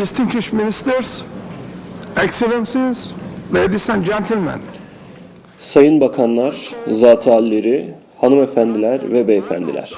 distinguished ministers, excellencies, ladies and gentlemen, Sayın bakanlar, zat hanımefendiler ve beyefendiler.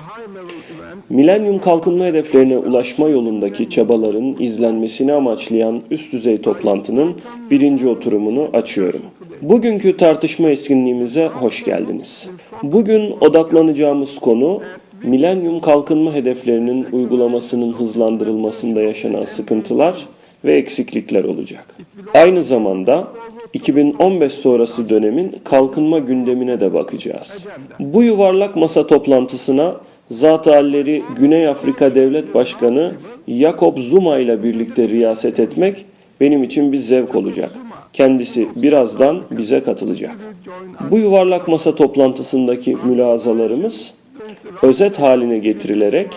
Milenyum kalkınma hedeflerine ulaşma yolundaki çabaların izlenmesini amaçlayan üst düzey toplantının birinci oturumunu açıyorum. Bugünkü tartışma etkinliğimize hoş geldiniz. Bugün odaklanacağımız konu milenyum kalkınma hedeflerinin uygulamasının hızlandırılmasında yaşanan sıkıntılar ve eksiklikler olacak. Aynı zamanda 2015 sonrası dönemin kalkınma gündemine de bakacağız. Bu yuvarlak masa toplantısına zat halleri Güney Afrika Devlet Başkanı Jacob Zuma ile birlikte riyaset etmek benim için bir zevk olacak. Kendisi birazdan bize katılacak. Bu yuvarlak masa toplantısındaki mülazalarımız özet haline getirilerek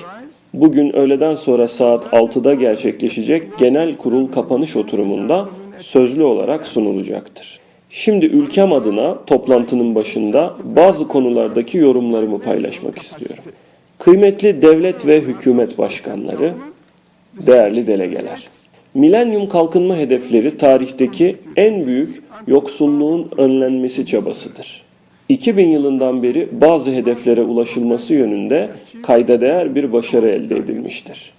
bugün öğleden sonra saat 6'da gerçekleşecek genel kurul kapanış oturumunda sözlü olarak sunulacaktır. Şimdi ülkem adına toplantının başında bazı konulardaki yorumlarımı paylaşmak istiyorum. Kıymetli devlet ve hükümet başkanları, değerli delegeler. Milenyum kalkınma hedefleri tarihteki en büyük yoksulluğun önlenmesi çabasıdır. 2000 yılından beri bazı hedeflere ulaşılması yönünde kayda değer bir başarı elde edilmiştir.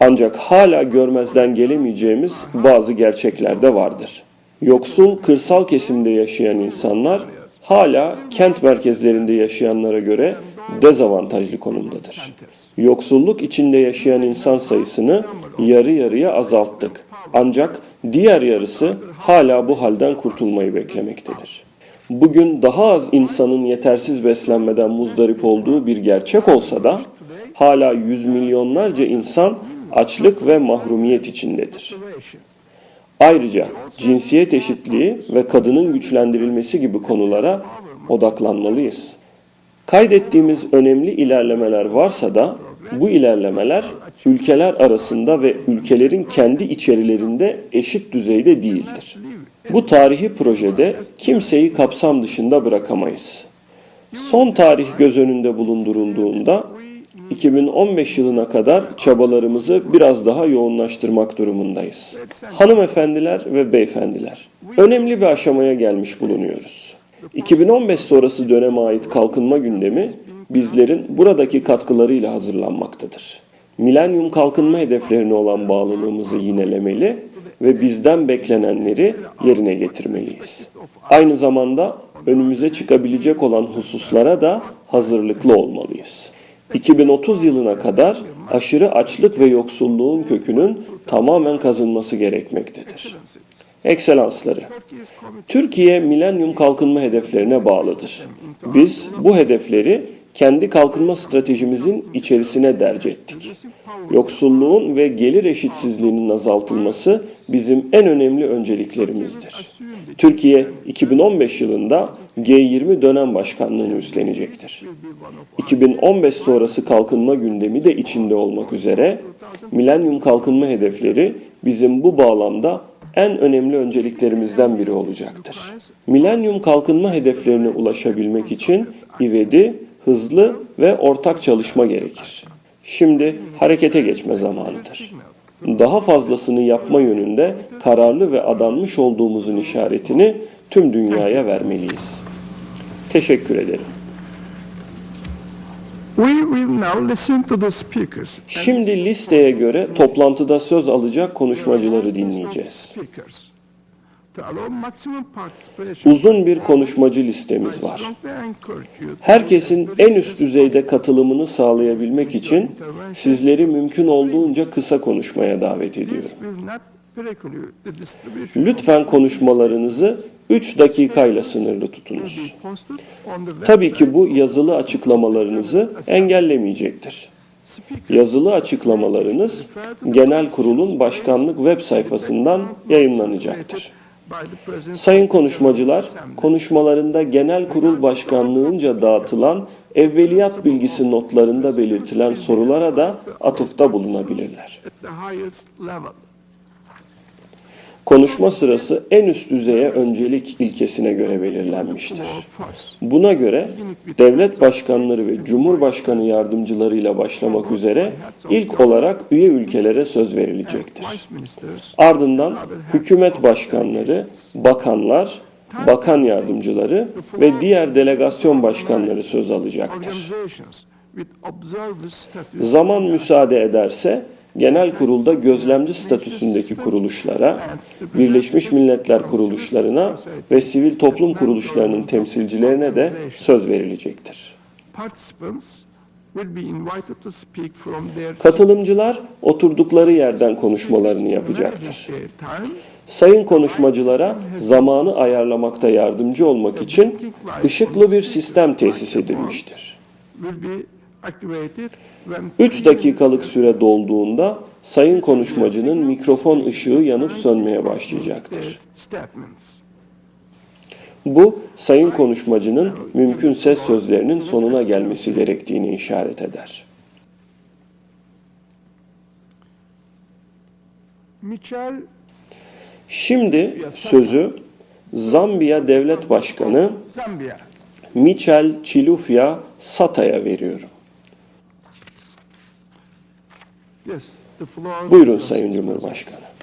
Ancak hala görmezden gelemeyeceğimiz bazı gerçekler de vardır. Yoksul kırsal kesimde yaşayan insanlar hala kent merkezlerinde yaşayanlara göre dezavantajlı konumdadır. Yoksulluk içinde yaşayan insan sayısını yarı yarıya azalttık. Ancak diğer yarısı hala bu halden kurtulmayı beklemektedir. Bugün daha az insanın yetersiz beslenmeden muzdarip olduğu bir gerçek olsa da hala yüz milyonlarca insan açlık ve mahrumiyet içindedir. Ayrıca cinsiyet eşitliği ve kadının güçlendirilmesi gibi konulara odaklanmalıyız. Kaydettiğimiz önemli ilerlemeler varsa da bu ilerlemeler ülkeler arasında ve ülkelerin kendi içerilerinde eşit düzeyde değildir. Bu tarihi projede kimseyi kapsam dışında bırakamayız. Son tarih göz önünde bulundurulduğunda 2015 yılına kadar çabalarımızı biraz daha yoğunlaştırmak durumundayız. Hanımefendiler ve beyefendiler, önemli bir aşamaya gelmiş bulunuyoruz. 2015 sonrası döneme ait kalkınma gündemi bizlerin buradaki katkılarıyla hazırlanmaktadır. Milenyum kalkınma hedeflerine olan bağlılığımızı yinelemeli ve bizden beklenenleri yerine getirmeliyiz. Aynı zamanda önümüze çıkabilecek olan hususlara da hazırlıklı olmalıyız. 2030 yılına kadar aşırı açlık ve yoksulluğun kökünün tamamen kazınması gerekmektedir. Ekselansları, Türkiye milenyum kalkınma hedeflerine bağlıdır. Biz bu hedefleri kendi kalkınma stratejimizin içerisine derc ettik. Yoksulluğun ve gelir eşitsizliğinin azaltılması bizim en önemli önceliklerimizdir. Türkiye 2015 yılında G20 dönem başkanlığını üstlenecektir. 2015 sonrası kalkınma gündemi de içinde olmak üzere milenyum kalkınma hedefleri bizim bu bağlamda en önemli önceliklerimizden biri olacaktır. Milenyum kalkınma hedeflerine ulaşabilmek için ivedi, hızlı ve ortak çalışma gerekir. Şimdi harekete geçme zamanıdır. Daha fazlasını yapma yönünde kararlı ve adanmış olduğumuzun işaretini tüm dünyaya vermeliyiz. Teşekkür ederim. Şimdi listeye göre toplantıda söz alacak konuşmacıları dinleyeceğiz. Uzun bir konuşmacı listemiz var. Herkesin en üst düzeyde katılımını sağlayabilmek için sizleri mümkün olduğunca kısa konuşmaya davet ediyorum. Lütfen konuşmalarınızı 3 dakikayla sınırlı tutunuz. Tabii ki bu yazılı açıklamalarınızı engellemeyecektir. Yazılı açıklamalarınız genel kurulun başkanlık web sayfasından yayınlanacaktır. Sayın konuşmacılar, konuşmalarında genel kurul başkanlığınca dağıtılan evveliyat bilgisi notlarında belirtilen sorulara da atıfta bulunabilirler. Konuşma sırası en üst düzeye öncelik ilkesine göre belirlenmiştir. Buna göre devlet başkanları ve cumhurbaşkanı yardımcılarıyla başlamak üzere ilk olarak üye ülkelere söz verilecektir. Ardından hükümet başkanları, bakanlar, bakan yardımcıları ve diğer delegasyon başkanları söz alacaktır. Zaman müsaade ederse genel kurulda gözlemci statüsündeki kuruluşlara, Birleşmiş Milletler kuruluşlarına ve sivil toplum kuruluşlarının temsilcilerine de söz verilecektir. Katılımcılar oturdukları yerden konuşmalarını yapacaktır. Sayın konuşmacılara zamanı ayarlamakta yardımcı olmak için ışıklı bir sistem tesis edilmiştir. Will be activated when 3 dakikalık süre dolduğunda sayın konuşmacının mikrofon ışığı yanıp sönmeye başlayacaktır. Bu sayın konuşmacının mümkün ses sözlerinin sonuna gelmesi gerektiğini işaret eder. Şimdi sözü Zambiya Devlet Başkanı. Michel Chilufya Sata'ya veriyorum. Buyurun Sayın Cumhurbaşkanı.